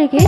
রেখে